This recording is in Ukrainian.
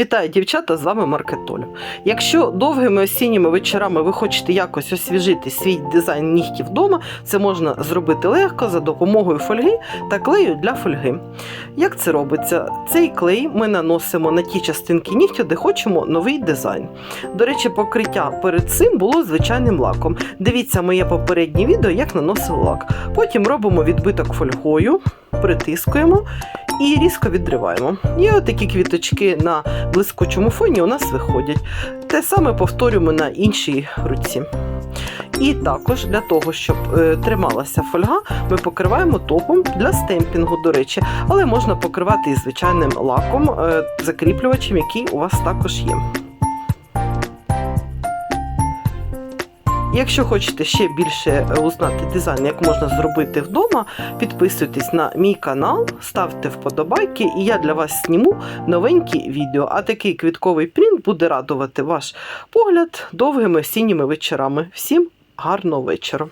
Вітаю, дівчата! З вами Маркетоля. Якщо довгими осінніми вечорами ви хочете якось освіжити свій дизайн нігтів вдома, це можна зробити легко за допомогою фольги та клею для фольги. Як це робиться? Цей клей ми наносимо на ті частинки нігтю, де хочемо новий дизайн. До речі, покриття перед цим було звичайним лаком. Дивіться моє попереднє відео, як наносив лак. Потім робимо відбиток фольгою, притискуємо і різко відриваємо. І отакі квіточки на блискучому фоні у нас виходять. Те саме повторюємо на іншій руці. І також для того, щоб е, трималася фольга, ми покриваємо топом для стемпінгу, до речі, але можна покривати і звичайним лаком, е, закріплювачем, який у вас також є. Якщо хочете ще більше е, узнати дизайн, як можна зробити вдома, підписуйтесь на мій канал, ставте вподобайки, і я для вас зніму новенькі відео. А такий квітковий принт буде радувати ваш погляд довгими осінніми вечорами. Всім гарного вечора!